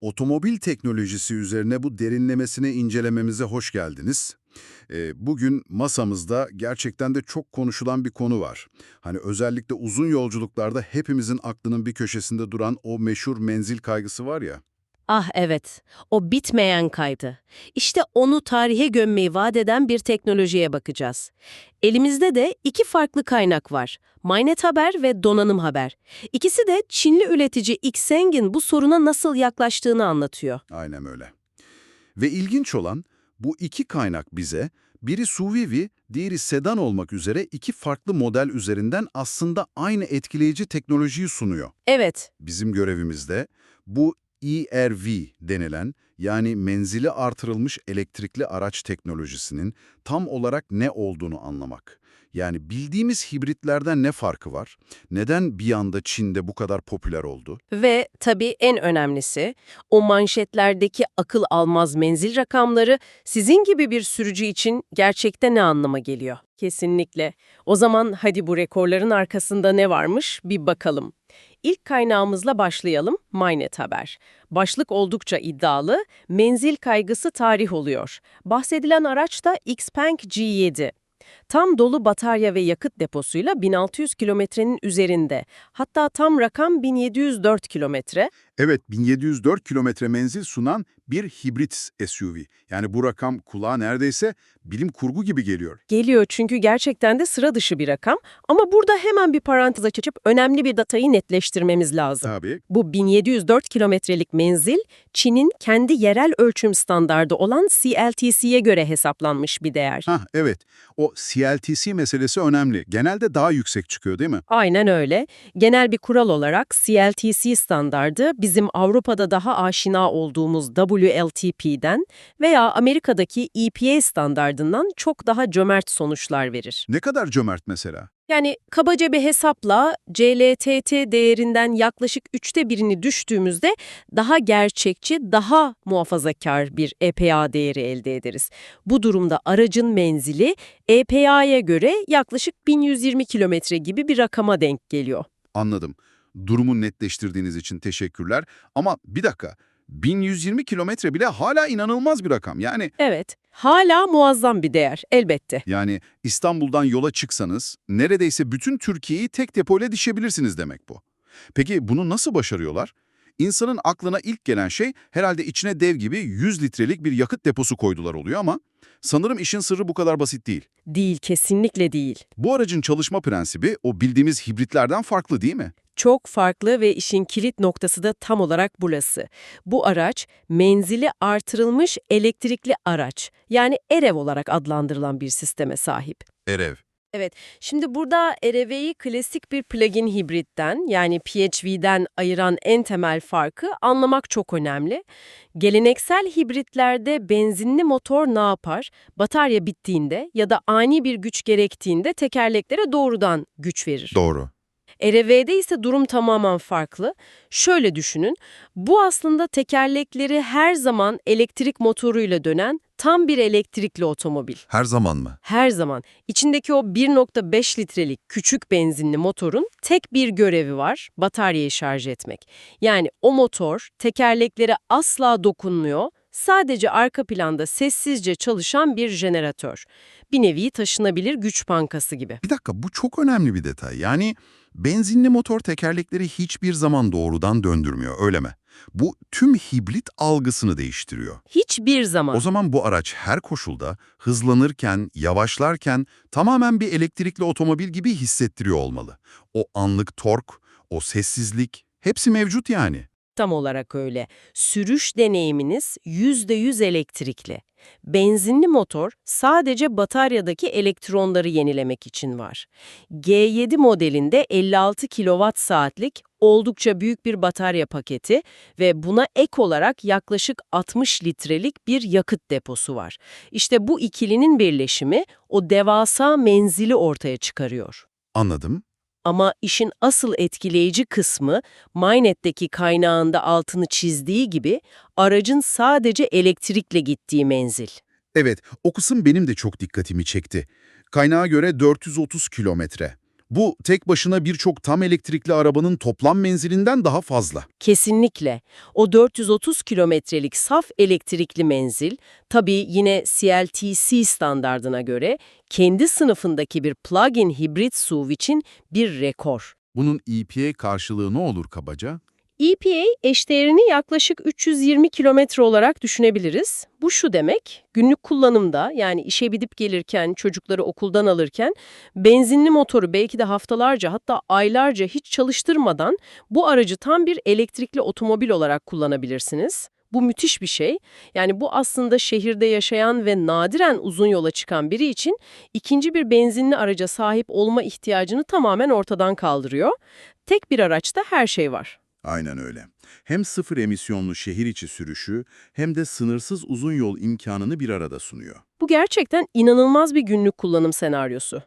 Otomobil teknolojisi üzerine bu derinlemesine incelememize hoş geldiniz. Ee, bugün masamızda gerçekten de çok konuşulan bir konu var. Hani özellikle uzun yolculuklarda hepimizin aklının bir köşesinde duran o meşhur menzil kaygısı var ya. Ah evet, o bitmeyen kaydı. İşte onu tarihe gömmeyi vaat eden bir teknolojiye bakacağız. Elimizde de iki farklı kaynak var. Mynet Haber ve Donanım Haber. İkisi de Çinli üretici Xpeng'in bu soruna nasıl yaklaştığını anlatıyor. Aynen öyle. Ve ilginç olan bu iki kaynak bize biri SUV, diğeri sedan olmak üzere iki farklı model üzerinden aslında aynı etkileyici teknolojiyi sunuyor. Evet, Bizim görevimizde bu ERV denilen yani menzili artırılmış elektrikli araç teknolojisinin tam olarak ne olduğunu anlamak. Yani bildiğimiz hibritlerden ne farkı var? Neden bir anda Çin'de bu kadar popüler oldu? ve tabii en önemlisi, o manşetlerdeki akıl almaz menzil rakamları sizin gibi bir sürücü için gerçekte ne anlama geliyor? Kesinlikle. O zaman hadi bu rekorların arkasında ne varmış bir bakalım. İlk kaynağımızla başlayalım, Mynet Haber. Başlık oldukça iddialı, menzil kaygısı tarih oluyor. Bahsedilen araç da Xpeng G7. Tam dolu batarya ve yakıt deposuyla 1600 kilometrenin üzerinde. Hatta tam rakam 1704 kilometre. Evet, 1704 kilometre menzil sunan bir hibrit SUV. Yani bu rakam kulağa neredeyse bilim kurgu gibi geliyor. Geliyor çünkü gerçekten de sıra dışı bir rakam. Ama burada hemen bir parantez açıp önemli bir datayı netleştirmemiz lazım. Tabii. Bu 1704 kilometrelik menzil, Çin'in kendi yerel ölçüm standardı olan CLTC'ye göre hesaplanmış bir değer. Hah, evet. O CLTC meselesi önemli. Genelde daha yüksek çıkıyor değil mi? Aynen öyle. Genel bir kural olarak CLTC standardı bizim Avrupa'da daha aşina olduğumuz WLTP'den veya Amerika'daki EPA standardından çok daha cömert sonuçlar verir. Ne kadar cömert mesela? Yani kabaca bir hesapla CLTT değerinden yaklaşık üçte birini düştüğümüzde daha gerçekçi, daha muhafazakar bir EPA değeri elde ederiz. Bu durumda aracın menzili EPA'ya göre yaklaşık 1120 kilometre gibi bir rakama denk geliyor. Anladım. Durumu netleştirdiğiniz için teşekkürler. Ama bir dakika, 1120 kilometre bile hala inanılmaz bir rakam. Yani Evet, hala muazzam bir değer elbette. yani İstanbul'dan yola çıksanız neredeyse bütün Türkiye'yi tek depoyla dişebilirsiniz demek bu. Peki bunu nasıl başarıyorlar? İnsanın aklına ilk gelen şey herhalde içine dev gibi 100 litrelik bir yakıt deposu koydular oluyor ama sanırım işin sırrı bu kadar basit değil. Değil, kesinlikle değil. Bu aracın çalışma prensibi o bildiğimiz hibritlerden farklı değil mi? Çok farklı ve işin kilit noktası da tam olarak burası. Bu araç menzili artırılmış elektrikli araç yani EREV olarak adlandırılan bir sisteme sahip. Erev. Şimdi burada EREV'yi klasik bir plug-in hibritten yani PHV'den ayıran en temel farkı anlamak çok önemli. Geleneksel hibritlerde benzinli motor ne yapar? Batarya bittiğinde ya da ani bir güç gerektiğinde tekerleklere doğrudan güç verir. Doğru. ERV'de ise durum tamamen farklı. Şöyle düşünün, bu aslında tekerlekleri her zaman elektrik motoruyla dönen tam bir elektrikli otomobil. Her zaman mı? Her zaman. İçindeki o 1.5 litrelik küçük benzinli motorun tek bir görevi var, bataryayı şarj etmek. Yani o motor tekerleklere asla dokunmuyor, sadece arka planda sessizce çalışan bir jeneratör. Bir nevi taşınabilir güç bankası gibi. Bir dakika bu çok önemli bir detay. Yani benzinli motor tekerlekleri hiçbir zaman doğrudan döndürmüyor öyle mi? Bu tüm hibrit algısını değiştiriyor. Hiçbir zaman. O zaman bu araç her koşulda hızlanırken, yavaşlarken tamamen bir elektrikli otomobil gibi hissettiriyor olmalı. O anlık tork, o sessizlik hepsi mevcut yani. Tam olarak öyle. Sürüş deneyiminiz %100 elektrikli. Benzinli motor sadece bataryadaki elektronları yenilemek için var. G7 modelinde 56 kWh oldukça büyük bir batarya paketi ve buna ek olarak yaklaşık 60 litrelik bir yakıt deposu var. İşte bu ikilinin birleşimi o devasa menzili ortaya çıkarıyor. Anladım. Ama işin asıl etkileyici kısmı, Mynet'teki kaynağında altını çizdiği gibi aracın sadece elektrikle gittiği menzil. Evet, o kısım benim de çok dikkatimi çekti. Kaynağa göre 430 kilometre. Bu tek başına birçok tam elektrikli arabanın toplam menzilinden daha fazla. Kesinlikle. O 430 kilometrelik saf elektrikli menzil, tabii yine CLTC standardına göre kendi sınıfındaki bir plug-in hibrit SUV için bir rekor. Bunun EPA karşılığı ne olur kabaca? EPA eşdeğerini yaklaşık 320 kilometre olarak düşünebiliriz. Bu şu demek, günlük kullanımda yani işe gidip gelirken, çocukları okuldan alırken benzinli motoru belki de haftalarca hatta aylarca hiç çalıştırmadan bu aracı tam bir elektrikli otomobil olarak kullanabilirsiniz. Bu müthiş bir şey. Yani bu aslında şehirde yaşayan ve nadiren uzun yola çıkan biri için ikinci bir benzinli araca sahip olma ihtiyacını tamamen ortadan kaldırıyor. Tek bir araçta her şey var. Aynen öyle. Hem sıfır emisyonlu şehir içi sürüşü hem de sınırsız uzun yol imkanını bir arada sunuyor. Bu gerçekten inanılmaz bir günlük kullanım senaryosu.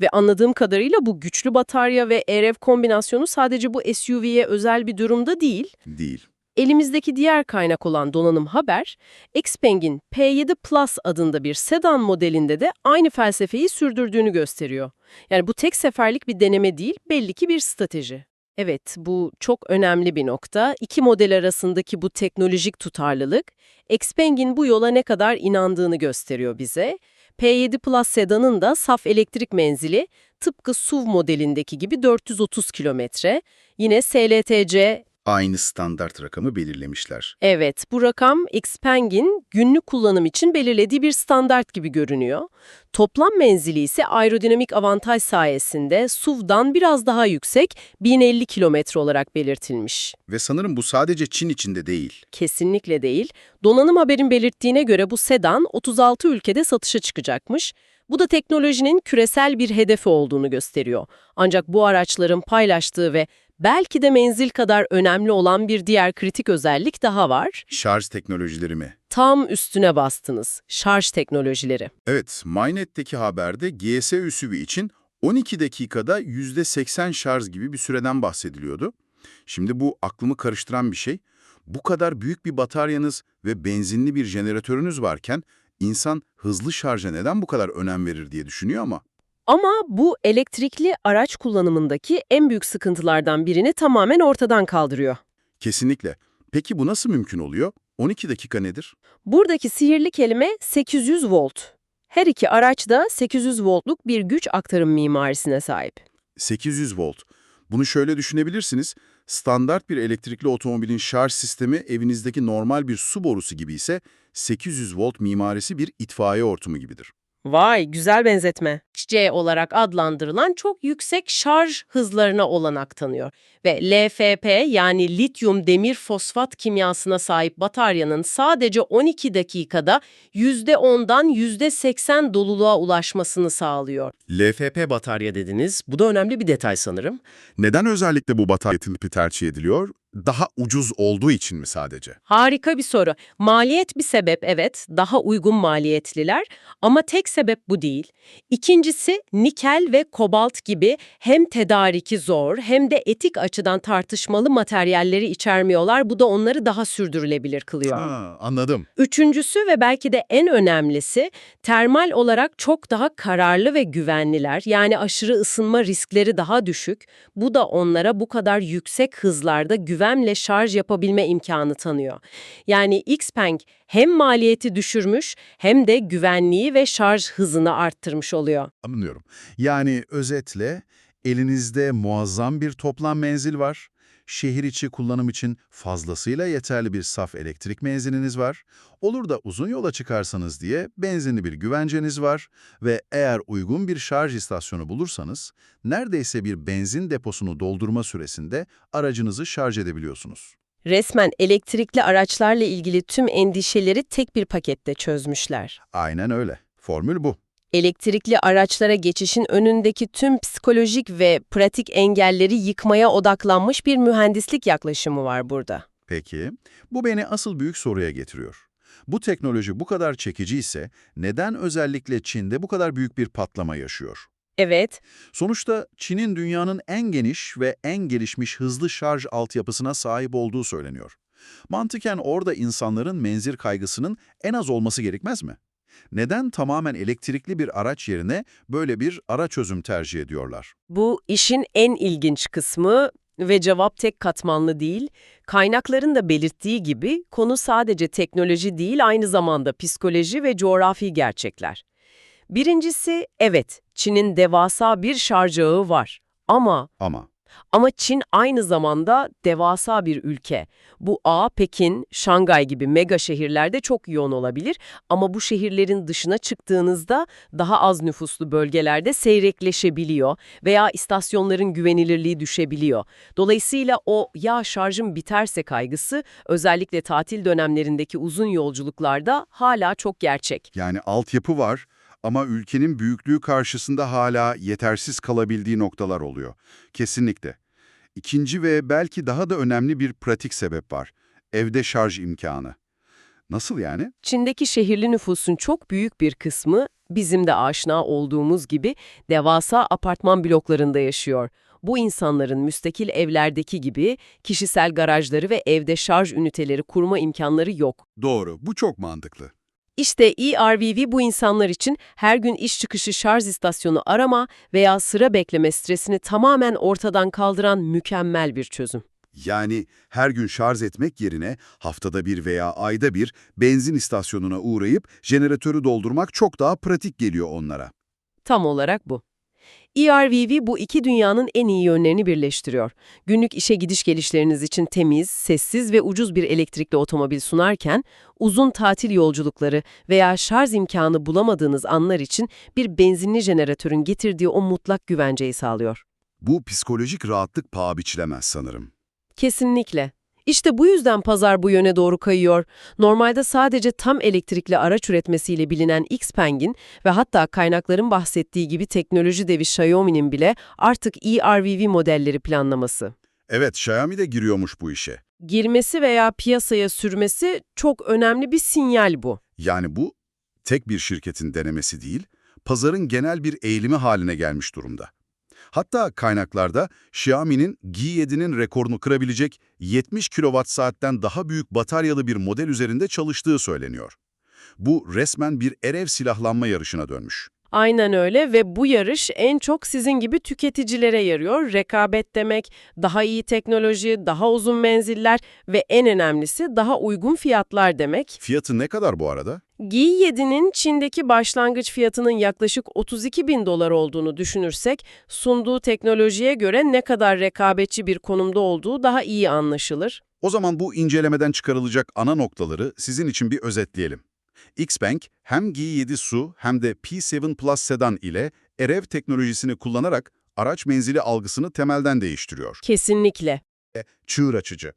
Ve anladığım kadarıyla bu güçlü batarya ve EREV kombinasyonu sadece bu SUV'ye özel bir durumda değil. Değil. Elimizdeki diğer kaynak olan donanım haber, Xpeng'in P7 Plus adında bir sedan modelinde de aynı felsefeyi sürdürdüğünü gösteriyor. Yani bu tek seferlik bir deneme değil, belli ki bir strateji. Evet, bu çok önemli bir nokta. İki model arasındaki bu teknolojik tutarlılık, Xpeng'in bu yola ne kadar inandığını gösteriyor bize. P7 Plus sedanın da saf elektrik menzili tıpkı SUV modelindeki gibi 430 kilometre. Yine SLTC Aynı standart rakamı belirlemişler. Evet, bu rakam Xpeng'in günlük kullanım için belirlediği bir standart gibi görünüyor. Toplam menzili ise aerodinamik avantaj sayesinde SUV'dan biraz daha yüksek 1050 kilometre olarak belirtilmiş. Ve sanırım bu sadece Çin içinde değil. Kesinlikle değil. Donanım haberin belirttiğine göre bu sedan 36 ülkede satışa çıkacakmış. Bu da teknolojinin küresel bir hedefi olduğunu gösteriyor. Ancak bu araçların paylaştığı ve belki de menzil kadar önemli olan bir diğer kritik özellik daha var. Şarj teknolojileri mi? Tam üstüne bastınız. Şarj teknolojileri. Evet, MyNet'teki haberde GS SUV için 12 dakikada %80 şarj gibi bir süreden bahsediliyordu. Şimdi bu aklımı karıştıran bir şey. Bu kadar büyük bir bataryanız ve benzinli bir jeneratörünüz varken insan hızlı şarja neden bu kadar önem verir diye düşünüyor ama Ama bu elektrikli araç kullanımındaki en büyük sıkıntılardan birini tamamen ortadan kaldırıyor. kesinlikle. Peki bu nasıl mümkün oluyor? 12 dakika nedir? Buradaki sihirli kelime 800 volt. Her iki araç da 800 voltluk bir güç aktarım mimarisine sahip. 800 volt. Bunu şöyle düşünebilirsiniz. Standart bir elektrikli otomobilin şarj sistemi evinizdeki normal bir su borusu gibi ise 800 volt mimarisi bir itfaiye hortumu gibidir. Vay, güzel benzetme. C olarak adlandırılan çok yüksek şarj hızlarına olanak tanıyor. Ve LFP yani lityum demir fosfat kimyasına sahip bataryanın sadece 12 dakikada %10'dan %80 doluluğa ulaşmasını sağlıyor. LFP batarya dediniz. Bu da önemli bir detay sanırım. Neden özellikle bu batarya tipi tercih ediliyor? Daha ucuz olduğu için mi sadece? Harika bir soru. Maliyet bir sebep evet, daha uygun maliyetliler ama tek sebep bu değil. İkincisi nikel ve kobalt gibi hem tedariki zor hem de etik açıdan tartışmalı materyalleri içermiyorlar. Bu da onları daha sürdürülebilir kılıyor. Ha, anladım. Üçüncüsü ve belki de en önemlisi termal olarak çok daha kararlı ve güvenliler. Yani aşırı ısınma riskleri daha düşük. Bu da onlara bu kadar yüksek hızlarda güvenle şarj yapabilme imkanı tanıyor. Yani Xpeng hem maliyeti düşürmüş hem de güvenliği ve şarj hızını arttırmış oluyor. Anlıyorum. Yani özetle elinizde muazzam bir toplam menzil var. Şehir içi kullanım için fazlasıyla yeterli bir saf elektrik menziliniz var. Olur da uzun yola çıkarsanız diye benzinli bir güvenceniz var ve eğer uygun bir şarj istasyonu bulursanız neredeyse bir benzin deposunu doldurma süresinde aracınızı şarj edebiliyorsunuz. Resmen elektrikli araçlarla ilgili tüm endişeleri tek bir pakette çözmüşler. Aynen öyle. Formül bu. Elektrikli araçlara geçişin önündeki tüm psikolojik ve pratik engelleri yıkmaya odaklanmış bir mühendislik yaklaşımı var burada. Peki, bu beni asıl büyük soruya getiriyor. Bu teknoloji bu kadar çekici ise neden özellikle Çin'de bu kadar büyük bir patlama yaşıyor? Evet, Sonuçta Çin'in dünyanın en geniş ve en gelişmiş hızlı şarj altyapısına sahip olduğu söyleniyor. Mantıken orada insanların menzil kaygısının en az olması gerekmez mi? Neden tamamen elektrikli bir araç yerine böyle bir ara çözüm tercih ediyorlar? Bu işin en ilginç kısmı ve cevap tek katmanlı değil. Kaynakların da belirttiği gibi konu sadece teknoloji değil aynı zamanda psikoloji ve coğrafi gerçekler. Birincisi evet Çin'in devasa bir şarj ağı var ama Ama ama Çin aynı zamanda devasa bir ülke. Bu ağ Pekin, Şangay gibi mega şehirlerde çok yoğun olabilir ama bu şehirlerin dışına çıktığınızda daha az nüfuslu bölgelerde seyrekleşebiliyor veya istasyonların güvenilirliği düşebiliyor. Dolayısıyla o ya şarjım biterse kaygısı özellikle tatil dönemlerindeki uzun yolculuklarda hala çok gerçek. yani altyapı var ama ülkenin büyüklüğü karşısında hala yetersiz kalabildiği noktalar oluyor. Kesinlikle. İkinci ve belki daha da önemli bir pratik sebep var. Evde şarj imkanı. Nasıl yani? Çin'deki şehirli nüfusun çok büyük bir kısmı bizim de aşina olduğumuz gibi devasa apartman bloklarında yaşıyor. Bu insanların müstakil evlerdeki gibi kişisel garajları ve evde şarj üniteleri kurma imkanları yok. Doğru, bu çok mantıklı. İşte eRVV bu insanlar için her gün iş çıkışı şarj istasyonu arama veya sıra bekleme stresini tamamen ortadan kaldıran mükemmel bir çözüm. Yani her gün şarj etmek yerine haftada bir veya ayda bir benzin istasyonuna uğrayıp jeneratörü doldurmak çok daha pratik geliyor onlara. Tam olarak bu. eRVV bu iki dünyanın en iyi yönlerini birleştiriyor. Günlük işe gidiş gelişleriniz için temiz, sessiz ve ucuz bir elektrikli otomobil sunarken, uzun tatil yolculukları veya şarj imkanı bulamadığınız anlar için bir benzinli jeneratörün getirdiği o mutlak güvenceyi sağlıyor. Bu psikolojik rahatlık paha biçilemez sanırım. Kesinlikle. İşte bu yüzden pazar bu yöne doğru kayıyor. Normalde sadece tam elektrikli araç üretmesiyle bilinen Xpeng'in ve hatta kaynakların bahsettiği gibi teknoloji devi Xiaomi'nin bile artık eRVV modelleri planlaması. Evet, Xiaomi de giriyormuş bu işe. Girmesi veya piyasaya sürmesi çok önemli bir sinyal bu. Yani bu tek bir şirketin denemesi değil, pazarın genel bir eğilimi haline gelmiş durumda. Hatta kaynaklarda Xiaomi'nin Gi7'nin rekorunu kırabilecek 70 kWh'den daha büyük bataryalı bir model üzerinde çalıştığı söyleniyor. Bu resmen bir erev silahlanma yarışına dönmüş. Aynen öyle ve bu yarış en çok sizin gibi tüketicilere yarıyor. Rekabet demek, daha iyi teknoloji, daha uzun menziller ve en önemlisi daha uygun fiyatlar demek. Fiyatı ne kadar bu arada? Gi7'nin Çin'deki başlangıç fiyatının yaklaşık 32 bin dolar olduğunu düşünürsek, sunduğu teknolojiye göre ne kadar rekabetçi bir konumda olduğu daha iyi anlaşılır. O zaman bu incelemeden çıkarılacak ana noktaları sizin için bir özetleyelim. Xpeng hem Gi7 Su hem de P7 Plus sedan ile EREV teknolojisini kullanarak araç menzili algısını temelden değiştiriyor. Kesinlikle. Çığır açıcı.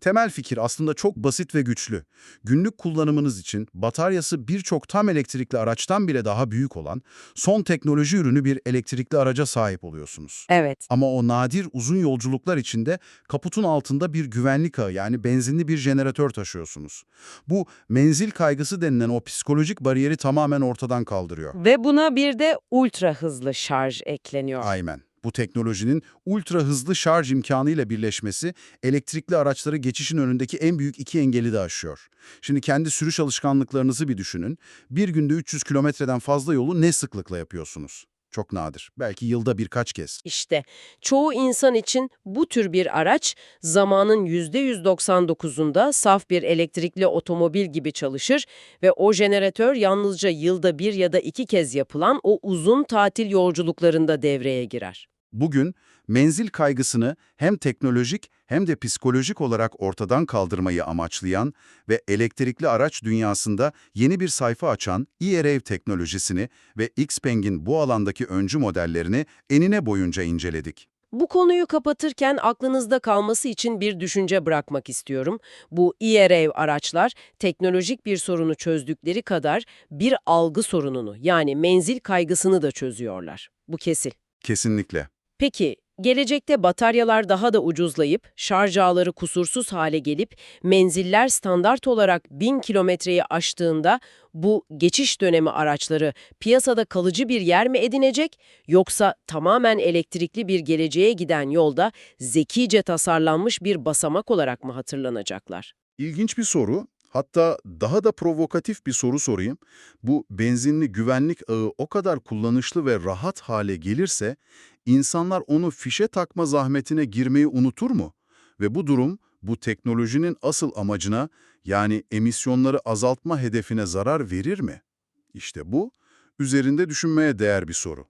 Temel fikir aslında çok basit ve güçlü. Günlük kullanımınız için bataryası birçok tam elektrikli araçtan bile daha büyük olan son teknoloji ürünü bir elektrikli araca sahip oluyorsunuz. Evet. Ama o nadir uzun yolculuklar içinde kaputun altında bir güvenlik ağı yani benzinli bir jeneratör taşıyorsunuz. Bu menzil kaygısı denilen o psikolojik bariyeri tamamen ortadan kaldırıyor. Ve buna bir de ultra hızlı şarj ekleniyor. Aynen. Bu teknolojinin ultra hızlı şarj imkanıyla birleşmesi elektrikli araçları geçişin önündeki en büyük iki engeli de aşıyor. Şimdi kendi sürüş alışkanlıklarınızı bir düşünün. Bir günde 300 kilometreden fazla yolu ne sıklıkla yapıyorsunuz? Çok nadir. Belki yılda birkaç kez. İşte çoğu insan için bu tür bir araç zamanın %199'unda saf bir elektrikli otomobil gibi çalışır ve o jeneratör yalnızca yılda bir ya da iki kez yapılan o uzun tatil yolculuklarında devreye girer. Bugün menzil kaygısını hem teknolojik hem de psikolojik olarak ortadan kaldırmayı amaçlayan ve elektrikli araç dünyasında yeni bir sayfa açan e-Rev teknolojisini ve Xpeng'in bu alandaki öncü modellerini enine boyunca inceledik. Bu konuyu kapatırken aklınızda kalması için bir düşünce bırakmak istiyorum. Bu e-Rev araçlar teknolojik bir sorunu çözdükleri kadar bir algı sorununu yani menzil kaygısını da çözüyorlar. Bu kesin. Kesinlikle. Peki, gelecekte bataryalar daha da ucuzlayıp, şarj ağları kusursuz hale gelip, menziller standart olarak 1000 kilometreyi aştığında bu geçiş dönemi araçları piyasada kalıcı bir yer mi edinecek yoksa tamamen elektrikli bir geleceğe giden yolda zekice tasarlanmış bir basamak olarak mı hatırlanacaklar? İlginç bir soru. Hatta daha da provokatif bir soru sorayım. Bu benzinli güvenlik ağı o kadar kullanışlı ve rahat hale gelirse, insanlar onu fişe takma zahmetine girmeyi unutur mu? Ve bu durum, bu teknolojinin asıl amacına, yani emisyonları azaltma hedefine zarar verir mi? İşte bu, üzerinde düşünmeye değer bir soru.